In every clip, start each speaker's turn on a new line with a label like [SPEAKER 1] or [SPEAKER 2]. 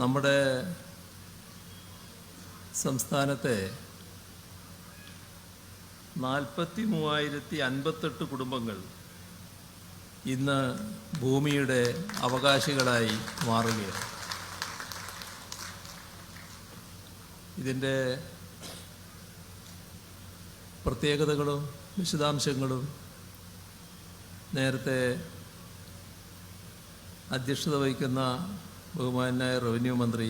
[SPEAKER 1] നമ്മുടെ സംസ്ഥാനത്തെ നാൽപ്പത്തി മൂവായിരത്തി അൻപത്തെട്ട് കുടുംബങ്ങൾ ഇന്ന് ഭൂമിയുടെ അവകാശികളായി മാറുകയാണ്. ഇതിന്റെ പ്രത്യേകതകളും വിശദാംശങ്ങളും നേരത്തെ അധ്യക്ഷത വഹിക്കുന്ന ബഹുമാനായ റവന്യൂ മന്ത്രി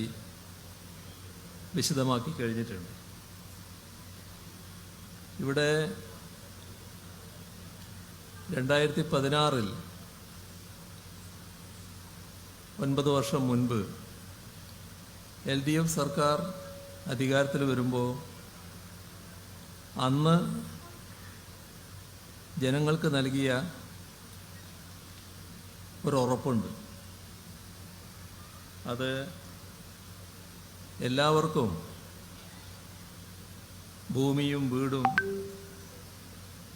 [SPEAKER 1] വിശദമാക്കി കഴിഞ്ഞിട്ടുണ്ട്. ഇവിടെ രണ്ടായിരത്തി പതിനാറിൽ ഒൻപത് വർഷം മുൻപ് എൽ ഡി എഫ് സർക്കാർ അധികാരത്തിൽ വരുമ്പോൾ അന്ന് ജനങ്ങൾക്ക് നൽകിയ ഒരു ഉറപ്പുണ്ട്. അത് എല്ലാവർക്കും ഭൂമിയും വീടും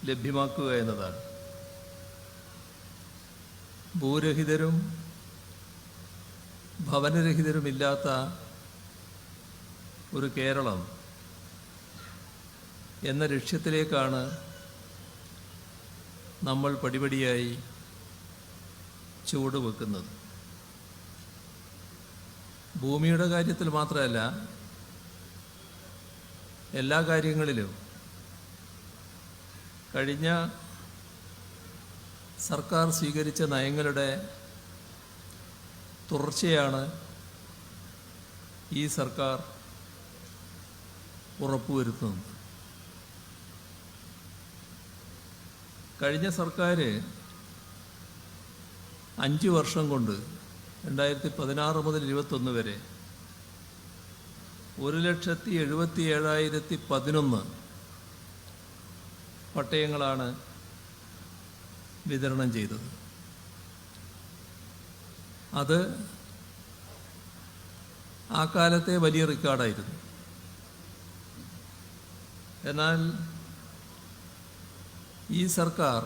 [SPEAKER 1] ലഭ്യമാക്കുക എന്നതാണ്. ഭൂരഹിതരും ഭവനരഹിതരുമില്ലാത്ത ഒരു കേരളം എന്ന ലക്ഷ്യത്തിലേക്കാണ് നമ്മൾ പടിപടിയായി ചുവട് വെക്കുന്നത് ഭൂമിയുടെ കാര്യത്തിൽ മാത്രമല്ല എല്ലാ കാര്യങ്ങളിലും കഴിഞ്ഞ സർക്കാർ സ്വീകരിച്ച നയങ്ങളുടെ തുടർച്ചയാണ് ഈ സർക്കാർ ഉറപ്പുവരുത്തുന്നത്. കഴിഞ്ഞ സർക്കാർ അഞ്ച് വർഷം കൊണ്ട് രണ്ടായിരത്തി പതിനാറ് മുതൽ ഇരുപത്തൊന്ന് വരെ. ഒരു ലക്ഷത്തി എഴുപത്തി ഏഴായിരത്തി പതിനൊന്ന് പട്ടയങ്ങളാണ് വിതരണം ചെയ്തത്. അത് ആ കാലത്തെ വലിയ റെക്കോർഡായിരുന്നു. എന്നാൽ ഈ സർക്കാർ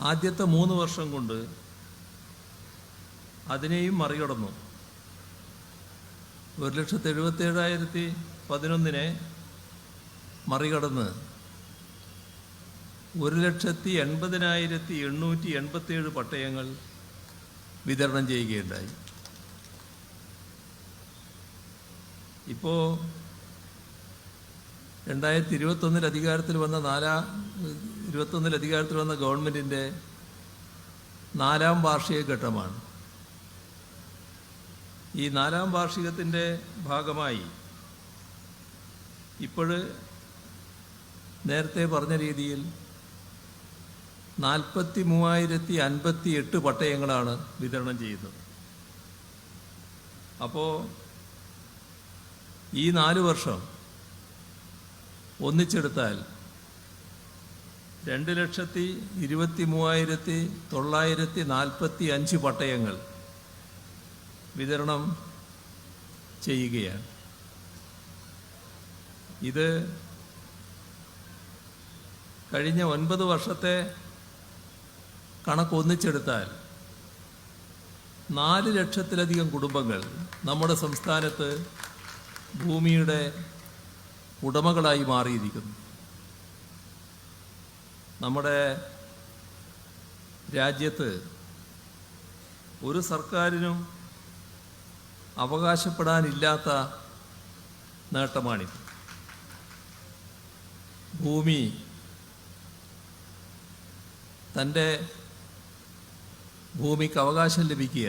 [SPEAKER 1] ആദ്യത്തെ മൂന്ന് വർഷം കൊണ്ട് അതിനെയും മറികടന്നു. ഒരു ലക്ഷത്തി എഴുപത്തി ഏഴായിരത്തി പതിനൊന്നിനെ മറികടന്ന് ഒരു ലക്ഷത്തി എൺപതിനായിരത്തി എണ്ണൂറ്റി എൺപത്തിയേഴ് പട്ടയങ്ങൾ വിതരണം ചെയ്യുകയുണ്ടായി. ഇപ്പോൾ രണ്ടായിരത്തി ഇരുപത്തൊന്നിൽ അധികാരത്തിൽ വന്ന നാലാ ഇരുപത്തൊന്നിൽ അധികാരത്തിൽ വന്ന ഗവൺമെന്റിന്റെ നാലാം വാർഷിക ഘട്ടമാണ്. ഈ നാലാം വാർഷികത്തിന്റെ ഭാഗമായി ഇപ്പോൾ നേരത്തെ പറഞ്ഞ രീതിയിൽ നാൽപ്പത്തി മൂവായിരത്തി അൻപത്തി എട്ട് പട്ടയങ്ങളാണ് വിതരണം ചെയ്യുന്നത്. അപ്പോൾ ഈ നാല് വർഷം ഒന്നിച്ചെടുത്താൽ രണ്ട് ലക്ഷത്തി ഇരുപത്തി മൂവായിരത്തി തൊള്ളായിരത്തി നാൽപ്പത്തി അഞ്ച് പട്ടയങ്ങൾ വിതരണം ചെയ്യുകയാണ്. ഇത് കഴിഞ്ഞ ഒൻപത് വർഷത്തെ കണക്കൊന്നിച്ചെടുത്താൽ നാല് ലക്ഷത്തിലധികം കുടുംബങ്ങൾ നമ്മുടെ സംസ്ഥാനത്ത് ഭൂമിയുടെ ഉടമകളായി മാറിയിരിക്കുന്നു. നമ്മുടെ രാജ്യത്ത് ഒരു സർക്കാരിനും അവകാശപ്പെടാനില്ലാത്ത നേട്ടമാണിത്. ഭൂമി തന്റെ ഭൂമിക്ക് അവകാശം ലഭിക്കുക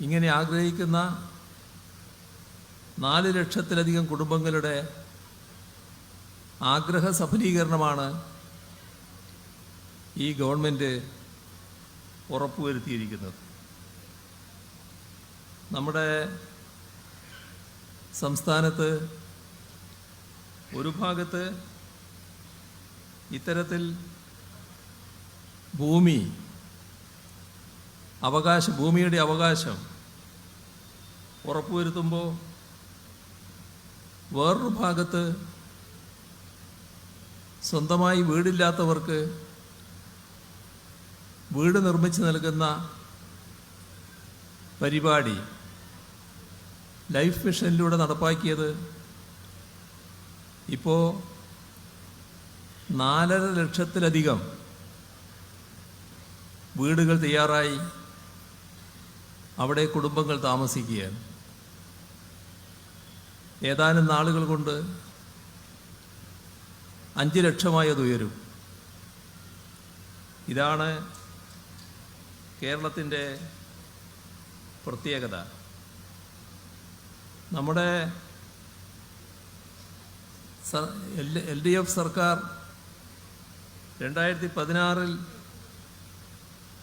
[SPEAKER 1] ഇങ്ങനെ ആഗ്രഹിക്കുന്ന നാല് ലക്ഷത്തിലധികം കുടുംബങ്ങളുടെ ആഗ്രഹ സഫലീകരണമാണ് ഈ ഗവൺമെന്റ് ഉറപ്പുവരുത്തിയിരിക്കുന്നത്. നമ്മുടെ സംസ്ഥാനത്ത് ഒരു ഭാഗത്ത് ഇത്തരത്തിൽ ഭൂമി അവകാശം ഭൂമിയുടെ അവകാശം ഉറപ്പുവരുത്തുമ്പോൾ വേറൊരു ഭാഗത്ത് സ്വന്തമായി വീടില്ലാത്തവർക്ക് വീട് നിർമ്മിച്ച് നൽകുന്ന പരിപാടി ലൈഫ് മിഷനിലൂടെ നടപ്പാക്കിയത് ഇപ്പോൾ നാലര ലക്ഷത്തിലധികം വീടുകൾ തയ്യാറായി അവിടെ കുടുംബങ്ങൾ താമസിക്കുകയാണ്. ഏതാനും നാളുകൾ കൊണ്ട് അഞ്ച് ലക്ഷമായി അത് ഉയരും. ഇതാണ് കേരളത്തിന്റെ പ്രത്യേകത. നമ്മുടെ എൽ ഡി എഫ് സർക്കാർ രണ്ടായിരത്തി പതിനാറിൽ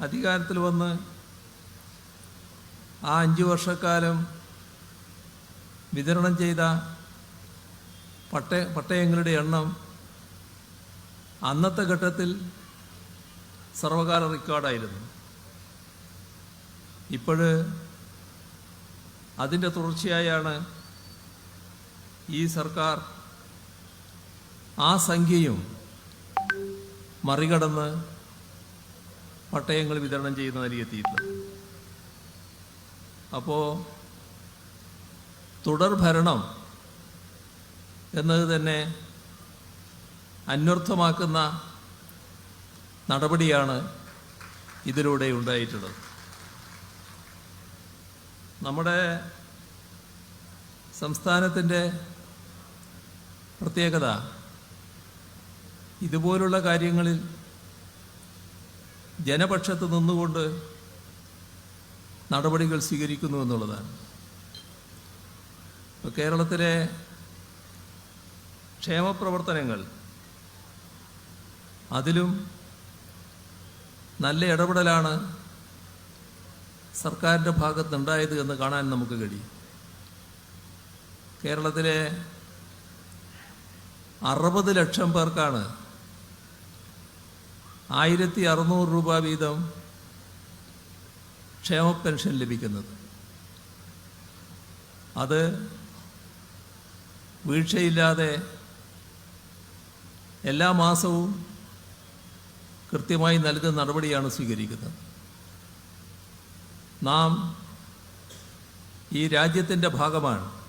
[SPEAKER 1] അധികാരത്തിൽ വന്ന് ആ അഞ്ച് വർഷക്കാലം വിതരണം ചെയ്ത പട്ട പട്ടയങ്ങളുടെ എണ്ണം അന്നത്തെ ഘട്ടത്തിൽ സർവകാല റെക്കോർഡായിരുന്നു. ഇപ്പോഴ് അതിന്റെ തുടർച്ചയായാണ് ഈ സർക്കാർ ആ സംഖ്യയും മറികടന്ന് പട്ടയങ്ങൾ വിതരണം ചെയ്യുന്ന നിലയെത്തിയിട്ടുള്ളത് അപ്പോൾ തുടർഭരണം എന്നത് തന്നെ അന്വർത്ഥമാക്കുന്ന നടപടിയാണ് ഇതിലൂടെ ഉണ്ടായിട്ടുള്ളത്. നമ്മുടെ സംസ്ഥാനത്തിന്റെ പ്രത്യേകത ഇതുപോലുള്ള കാര്യങ്ങളിൽ ജനപക്ഷത്ത് നിന്നുകൊണ്ട് നടപടികൾ സ്വീകരിക്കുന്നു എന്നുള്ളതാണ്. ഇപ്പോൾ കേരളത്തിലെ ക്ഷേമപ്രവർത്തനങ്ങൾ അതിലും നല്ല ഇടപെടലാണ് സർക്കാരിന്റെ ഭാഗത്തുണ്ടായത് എന്ന് കാണാൻ നമുക്ക് കഴിയും. കേരളത്തിലെ അറുപത് ലക്ഷം പേർക്കാണ് ആയിരത്തി അറുന്നൂറ് രൂപ വീതം ക്ഷേമ പെൻഷൻ ലഭിക്കുന്നത്. അത് വീഴ്ചയില്ലാതെ എല്ലാ മാസവും കൃത്യമായി നൽകുന്ന നടപടിയാണ് സ്വീകരിക്കുന്നത്. നാം ഈ രാജ്യത്തിന്റെ ഭാഗമാണ്.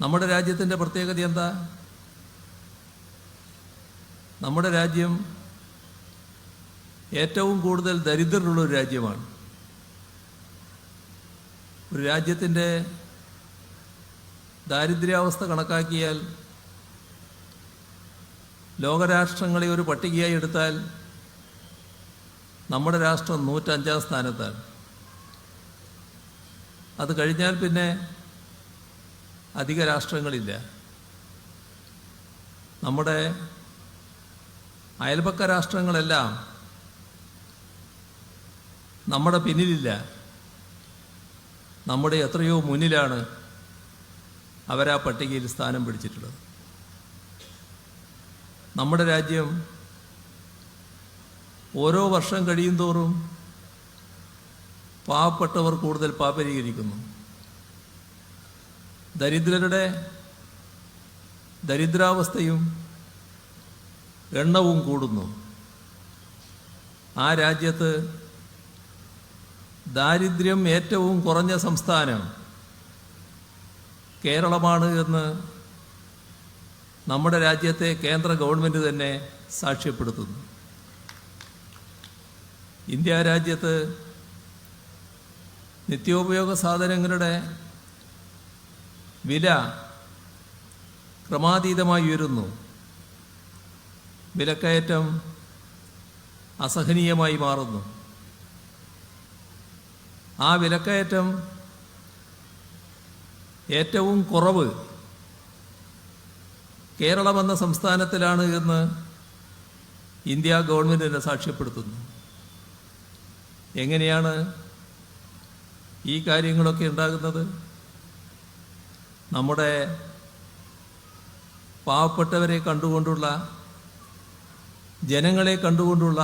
[SPEAKER 1] നമ്മുടെ രാജ്യത്തിന്റെ പ്രത്യേകത എന്താ? നമ്മുടെ രാജ്യം ഏറ്റവും കൂടുതൽ ദരിദ്രരുള്ള ഒരു രാജ്യമാണ്. ഒരു രാജ്യത്തിന്റെ ദാരിദ്ര്യാവസ്ഥ കണക്കാക്കിയാൽ ലോകരാഷ്ട്രങ്ങളെ ഒരു പട്ടികയായി എടുത്താൽ നമ്മുടെ രാഷ്ട്രം നൂറ്റഞ്ചാം സ്ഥാനത്താണ്. അത് കഴിഞ്ഞാൽ പിന്നെ അധിക രാഷ്ട്രങ്ങളില്ല. നമ്മുടെ അയൽപക്ക രാഷ്ട്രങ്ങളെല്ലാം നമ്മുടെ പിന്നിലില്ല. നമ്മുടെ എത്രയോ മുന്നിലാണ് അവരാ പട്ടികയിൽ സ്ഥാനം പിടിച്ചിട്ടുള്ളത്. നമ്മുടെ രാജ്യം ഓരോ വർഷം കഴിയും തോറും പാവപ്പെട്ടവർ കൂടുതൽ പാപരീകരിക്കുന്നു. ദരിദ്രരുടെ ദരിദ്രാവസ്ഥയും എണ്ണവും കൂടുന്നു. ആ രാജ്യത്ത് ദാരിദ്ര്യം ഏറ്റവും കുറഞ്ഞ സംസ്ഥാനം കേരളമാണ് എന്ന് നമ്മുടെ രാജ്യത്തെ കേന്ദ്ര ഗവൺമെന്റ് തന്നെ സാക്ഷ്യപ്പെടുത്തുന്നു. ഇന്ത്യ രാജ്യത്ത് നിത്യോപയോഗ സാധനങ്ങളുടെ വില ക്രമാതീതമായി ഉയരുന്നു. വിലക്കയറ്റം അസഹനീയമായി മാറുന്നു. ആ വിലക്കയറ്റം ഏറ്റവും കുറവ് കേരളമെന്ന സംസ്ഥാനത്തിലാണ് എന്ന് ഇന്ത്യ ഗവൺമെന്റ് തന്നെ സാക്ഷ്യപ്പെടുത്തുന്നു. എങ്ങനെയാണ് ഈ കാര്യങ്ങളൊക്കെ ഉണ്ടാകുന്നത്? നമ്മുടെ പാവപ്പെട്ടവരെ കണ്ടുകൊണ്ടുള്ള ജനങ്ങളെ കണ്ടുകൊണ്ടുള്ള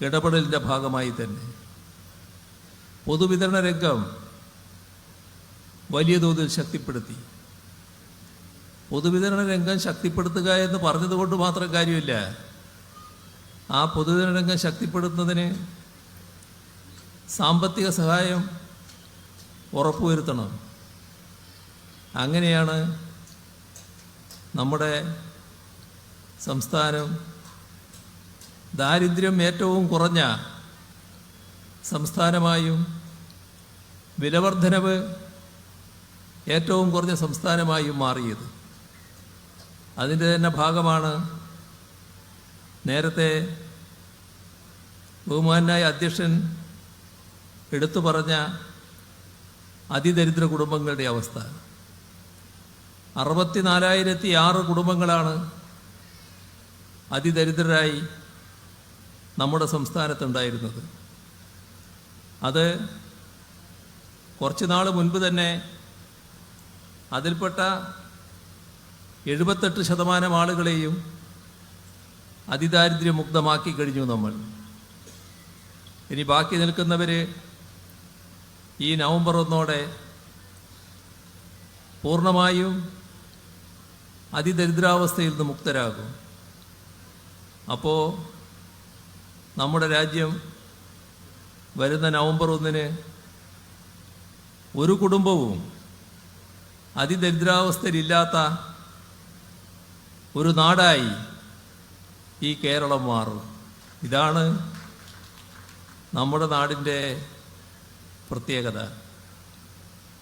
[SPEAKER 1] ഇടപെടലിന്റെ ഭാഗമായി തന്നെ. പൊതുവിതരണ രംഗം വലിയ തോതിൽ ശക്തിപ്പെടുത്തി. പൊതുവിതരണ രംഗം ശക്തിപ്പെടുത്തുക എന്ന് പറഞ്ഞതുകൊണ്ട് മാത്രം കാര്യമില്ല. ആ പൊതുവിതരണ രംഗം ശക്തിപ്പെടുത്തുന്നതിന് സാമ്പത്തിക സഹായം ഉറപ്പുവരുത്തണം. അങ്ങനെയാണ് നമ്മുടെ സംസ്ഥാനം ദാരിദ്ര്യം ഏറ്റവും കുറഞ്ഞ സംസ്ഥാനമായും വിലവർദ്ധനവ് ഏറ്റവും കുറഞ്ഞ സംസ്ഥാനമായും മാറിയത്. അതിന്റെ തന്നെ ഭാഗമാണ് നേരത്തെ ബഹുമാനായ അധ്യക്ഷൻ എടുത്തു പറഞ്ഞ അതിദരിദ്ര കുടുംബങ്ങളുടെ അവസ്ഥ. അറുപത്തിനാലായിരത്തി ആറ് കുടുംബങ്ങളാണ് അതിദരിദ്രരായി നമ്മുടെ സംസ്ഥാനത്തുണ്ടായിരുന്നത്. അത് കുറച്ച് നാൾ മുൻപ് തന്നെ അതിൽപ്പെട്ട എഴുപത്തെട്ട് ശതമാനം ആളുകളെയും അതിദാരിദ്ര്യമുക്തമാക്കി കഴിഞ്ഞു നമ്മൾ. ഇനി ബാക്കി നിൽക്കുന്നവർ ഈ നവംബർ ഒന്നോടെ പൂർണമായും അതിദരിദ്രാവസ്ഥയിൽ നിന്ന് മുക്തരാകും. അപ്പോൾ നമ്മുടെ രാജ്യം വരുന്ന നവംബർ ഒന്നിന് ഒരു കുടുംബവും അതിദരിദ്രാവസ്ഥയിലില്ലാത്ത ഒരു നാടായി ഈ കേരളം മാറും. ഇതാണ് നമ്മുടെ നാടിന്റെ പ്രത്യേകത.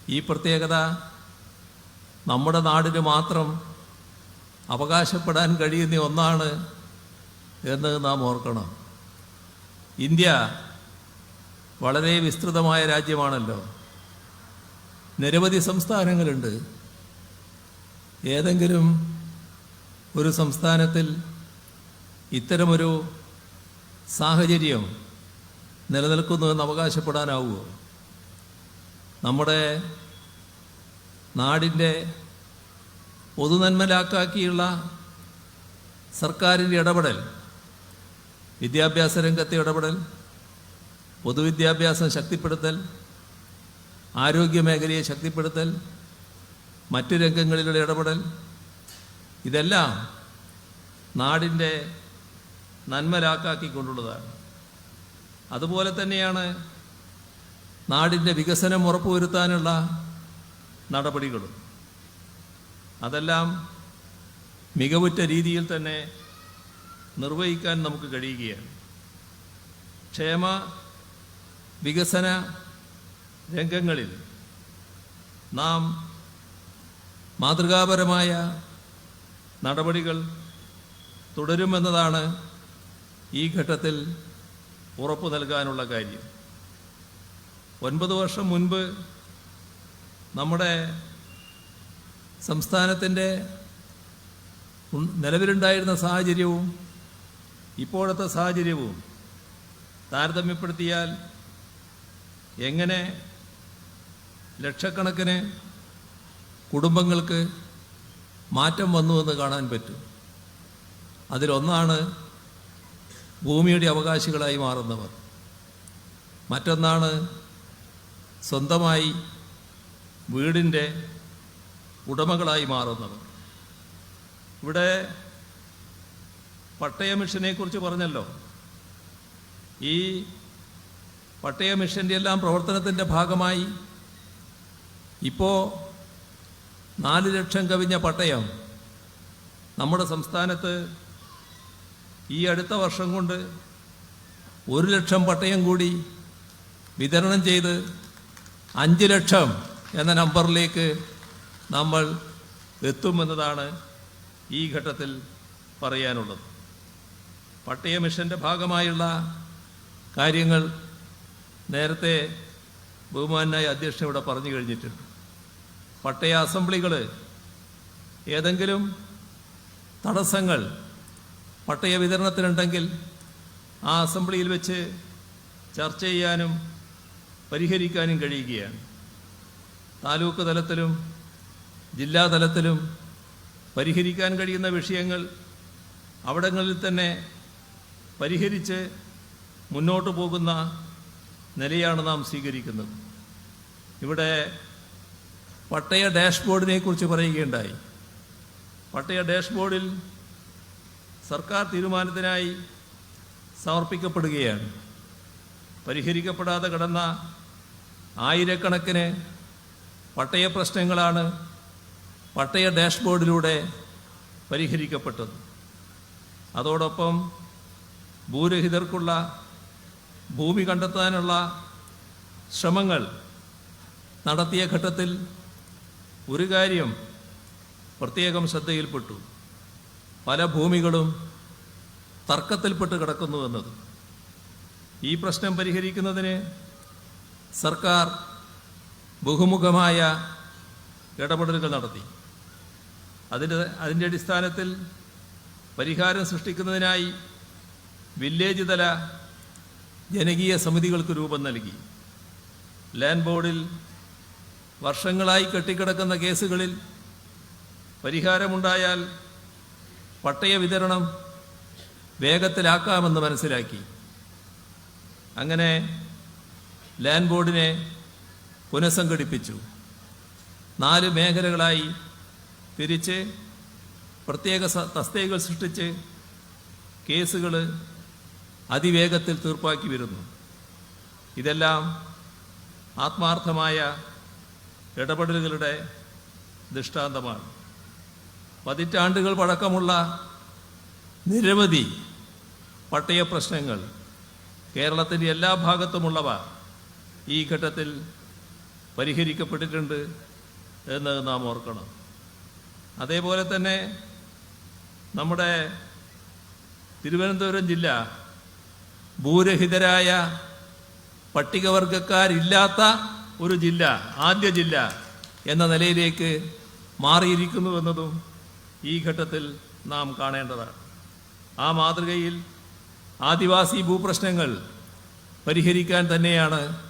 [SPEAKER 1] ഈ പ്രത്യേകത നമ്മുടെ നാടിന് മാത്രം അവകാശപ്പെടാൻ കഴിയുന്ന ഒന്നാണ് എന്ന് നാം ഓർക്കണം. ഇന്ത്യ വളരെ വിസ്തൃതമായ രാജ്യമാണല്ലോ. നിരവധി സംസ്ഥാനങ്ങളുണ്ട്. ഏതെങ്കിലും ഒരു സംസ്ഥാനത്തിൽ ഇത്തരമൊരു സാഹചര്യം നിലനിൽക്കുന്നു എന്ന് അവകാശപ്പെടാനാവുമോ? നമ്മുടെ നാടിന്റെ പൊതുനന്മലാക്കാക്കിയുള്ള സർക്കാരിന്റെ ഇടപെടൽ വിദ്യാഭ്യാസ രംഗത്തെ ഇടപെടൽ പൊതുവിദ്യാഭ്യാസം ശക്തിപ്പെടുത്തൽ ആരോഗ്യ മേഖലയെ ശക്തിപ്പെടുത്തൽ മറ്റു രംഗങ്ങളിലുള്ള ഇടപെടൽ ഇതെല്ലാം നാടിന്റെ നന്മരാക്കാക്കിക്കൊണ്ടുള്ളതാണ്. അതുപോലെ തന്നെയാണ് നാടിന്റെ വികസനം ഉറപ്പുവരുത്താനുള്ള നടപടികളും. അതെല്ലാം മികവുറ്റ രീതിയിൽ തന്നെ നിർവഹിക്കാൻ നമുക്ക് കഴിയുകയാണ്. ക്ഷേമ വികസന രംഗങ്ങളിൽ നാം മാതൃകാപരമായ നടപടികൾ തുടരുമെന്നതാണ് ഈ ഘട്ടത്തിൽ ഉറപ്പു നൽകാനുള്ള കാര്യം. ഒൻപത് വർഷം മുൻപ് നമ്മുടെ സംസ്ഥാനത്തിന്റെ നിലവിലുണ്ടായിരുന്ന സാഹചര്യവും ഇപ്പോഴത്തെ സാഹചര്യവും താരതമ്യപ്പെടുത്തിയാൽ എങ്ങനെ ലക്ഷക്കണക്കിന് കുടുംബങ്ങൾക്ക് മാറ്റം വന്നു എന്ന് കാണാൻ പറ്റും. അതിലൊന്നാണ് ഭൂമിയുടെ അവകാശികളായി മാറുന്നവർ. മറ്റൊന്നാണ് സ്വന്തമായി വീടിന്റെ ഉടമകളായി മാറുന്നവർ. ഇവിടെ പട്ടയ മിഷനെ കുറിച്ച് പറഞ്ഞല്ലോ. ഈ പട്ടയ മിഷന്റെ എല്ലാം പ്രവർത്തനത്തിന്റെ ഭാഗമായി ഇപ്പോൾ നാല് ലക്ഷം കവിഞ്ഞ പട്ടയം നമ്മുടെ സംസ്ഥാനത്ത് ഈ അടുത്ത വർഷം കൊണ്ട് ഒരു ലക്ഷം പട്ടയം കൂടി വിതരണം ചെയ്ത് അഞ്ച് ലക്ഷം എന്ന നമ്പറിലേക്ക് നമ്മൾ എത്തുമെന്നതാണ് ഈ ഘട്ടത്തിൽ പറയാനുള്ളത്. പട്ടയ മിഷന്റെ ഭാഗമായുള്ള കാര്യങ്ങൾ നേരത്തെ ബഹുമാനായ അധ്യക്ഷൻ ഇവിടെ പറഞ്ഞു കഴിഞ്ഞിട്ടുണ്ട്. പട്ടയ അസംബ്ലികൾ ഏതെങ്കിലും തടസ്സങ്ങൾ പട്ടയ വിതരണത്തിനുണ്ടെങ്കിൽ ആ അസംബ്ലിയിൽ വെച്ച് ചർച്ച ചെയ്യാനും പരിഹരിക്കാനും കഴിയുകയാണ്. താലൂക്ക് തലത്തിലും ജില്ലാ തലത്തിലും പരിഹരിക്കാൻ കഴിയുന്ന വിഷയങ്ങൾ അവിടങ്ങളിൽ തന്നെ പരിഹരിച്ച് മുന്നോട്ട് പോകുന്ന നിലയാണ് നാം സ്വീകരിക്കുന്നത്. ഇവിടെ പട്ടയ ഡാഷ്ബോർഡിനെ കുറിച്ച് പറയുകയുണ്ടായി. പട്ടയ ഡാഷ്ബോർഡിൽ സർക്കാർ തീരുമാനത്തിനായി സമർപ്പിക്കപ്പെടുകയാണ്. പരിഹരിക്കപ്പെടാതെ കിടന്ന ആയിരക്കണക്കിന് പട്ടയ പ്രശ്നങ്ങളാണ് പട്ടയ ഡാഷ്ബോർഡിലൂടെ പരിഹരിക്കപ്പെട്ടത്. അതോടൊപ്പം ഭൂരഹിതർക്കുള്ള ഭൂമി കണ്ടെത്താനുള്ള ശ്രമങ്ങൾ നടത്തിയ ഘട്ടത്തിൽ ഒരു കാര്യം പ്രത്യേകം ശ്രദ്ധയിൽപ്പെട്ടു. പല ഭൂമികളും തർക്കത്തിൽപ്പെട്ട് കിടക്കുന്നു എന്നത്. ഈ പ്രശ്നം പരിഹരിക്കുന്നതിന് സർക്കാർ ബഹുമുഖമായ ഇടപെടലുകൾ നടത്തി. അതിന്റെ അതിന്റെ അടിസ്ഥാനത്തിൽ പരിഹാരം സൃഷ്ടിക്കുന്നതിനായി വില്ലേജ് തല ജനകീയ സമിതികൾക്ക് രൂപം നൽകി. ലാൻഡ് ബോർഡിൽ വർഷങ്ങളായി കെട്ടിക്കിടക്കുന്ന കേസുകളിൽ പരിഹാരമുണ്ടായാൽ പട്ടയ വിതരണം വേഗത്തിലാക്കാമെന്ന് മനസ്സിലാക്കി. അങ്ങനെ ലാൻഡ് ബോർഡിനെ പുനഃസംഘടിപ്പിച്ചു. നാല് മേഖലകളായി തിരിച്ച് പ്രത്യേക തസ്തികകൾ സൃഷ്ടിച്ച് കേസുകൾ അതിവേഗത്തിൽ തീർപ്പാക്കി വരുന്നു. ഇതെല്ലാം ആത്മാർത്ഥമായ ഇടപെടലുകളുടെ ദൃഷ്ടാന്തമാണ്. പതിറ്റാണ്ടുകൾ പഴക്കമുള്ള നിരവധി പട്ടയ പ്രശ്നങ്ങൾ കേരളത്തിന്റെ എല്ലാ ഭാഗത്തുമുള്ളവ ഈ ഘട്ടത്തിൽ പരിഹരിക്കപ്പെട്ടിട്ടുണ്ട് എന്ന് നാം ഓർക്കണം. അതേപോലെ തന്നെ നമ്മുടെ തിരുവനന്തപുരം ജില്ല ഭൂരഹിതരായ പട്ടികവർഗക്കാരില്ലാത്ത ഒരു ജില്ല ആദ്യ ജില്ല എന്ന നിലയിലേക്ക് മാറിയിരിക്കുന്നുവെന്നതും ഈ ഘട്ടത്തിൽ നാം കാണേണ്ടതാണ്. ആ മാതൃകയിൽ ആദിവാസി ഭൂപ്രശ്നങ്ങൾ പരിഹരിക്കാൻ തന്നെയാണ്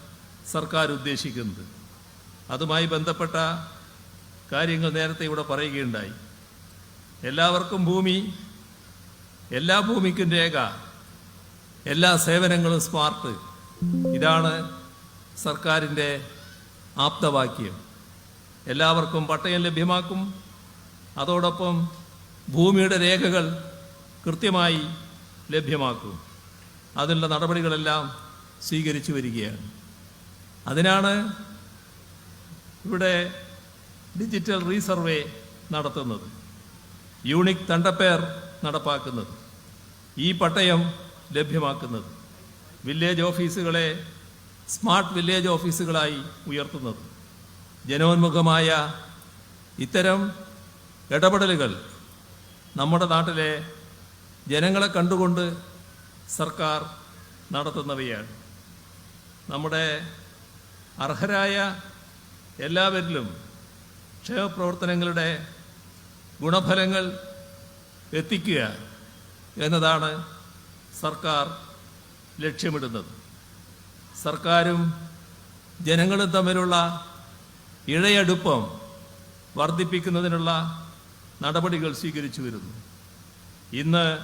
[SPEAKER 1] സർക്കാർ ഉദ്ദേശിക്കുന്നത്. അതുമായി ബന്ധപ്പെട്ട കാര്യങ്ങൾ നേരത്തെ ഇവിടെ പറയുകയുണ്ടായി. എല്ലാവർക്കും ഭൂമി എല്ലാ ഭൂമിക്കും രേഖ എല്ലാ സേവനങ്ങളും സ്മാർട്ട്. ഇതാണ് സർക്കാരിന്റെ ആപ്തവാക്യം. എല്ലാവർക്കും പട്ടയം ലഭ്യമാക്കും. അതോടൊപ്പം ഭൂമിയുടെ രേഖകൾ കൃത്യമായി ലഭ്യമാക്കും. അതിനുള്ള നടപടികളെല്ലാം സ്വീകരിച്ചു വരികയാണ്. അതിനാണ് ഇവിടെ ഡിജിറ്റൽ റീസർവേ നടത്തുന്നത്. യൂണിക് തണ്ടപ്പേർ നടപ്പാക്കുന്നത്. ഈ പട്ടയം ലഭ്യമാക്കുന്നത്. വില്ലേജ് ഓഫീസുകളെ സ്മാർട്ട് വില്ലേജ് ഓഫീസുകളായി ഉയർത്തുന്നത്. ജനോന്മുഖമായ ഇത്തരം ഇടപെടലുകൾ നമ്മുടെ നാട്ടിലെ ജനങ്ങളെ കണ്ടുകൊണ്ട് സർക്കാർ നടത്തുന്നവയാണ്. നമ്മുടെ അർഹരായ എല്ലാവരിലും ക്ഷേമപ്രവർത്തനങ്ങളുടെ ഗുണഫലങ്ങൾ എത്തിക്കുക എന്നതാണ് സർക്കാർ ലക്ഷ്യമിടുന്നത്. സർക്കാരും ജനങ്ങളും തമ്മിലുള്ള ഇഴയടുപ്പം വർദ്ധിപ്പിക്കുന്നതിനുള്ള നടപടികൾ സ്വീകരിച്ചു വരുന്നു. ഇന്ന്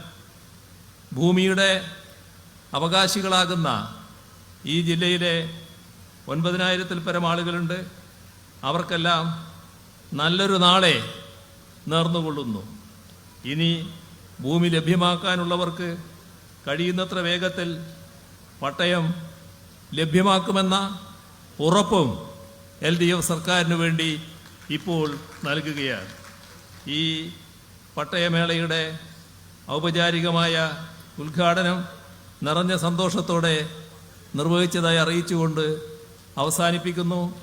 [SPEAKER 1] ഭൂമിയുടെ അവകാശികളാകുന്ന ഈ ജില്ലയിലെ ഒൻപതിനായിരത്തിൽ പരം ആളുകളുണ്ട്. അവർക്കെല്ലാം നല്ലൊരു നാളെ നേർന്നുകൊള്ളുന്നു. ഇനി ഭൂമി ലഭ്യമാക്കാനുള്ളവർക്ക് കഴിയുന്നത്ര വേഗത്തിൽ പട്ടയം ലഭ്യമാക്കുമെന്ന ഉറപ്പും എൽ ഡി എഫ് സർക്കാരിന് വേണ്ടി ഇപ്പോൾ നൽകുകയാണ്. ഈ പട്ടയമേളയുടെ ഔപചാരികമായ ഉദ്ഘാടനം നിറഞ്ഞ സന്തോഷത്തോടെ നിർവഹിച്ചതായി അറിയിച്ചുകൊണ്ട് അവസാനിപ്പിക്കുന്നു.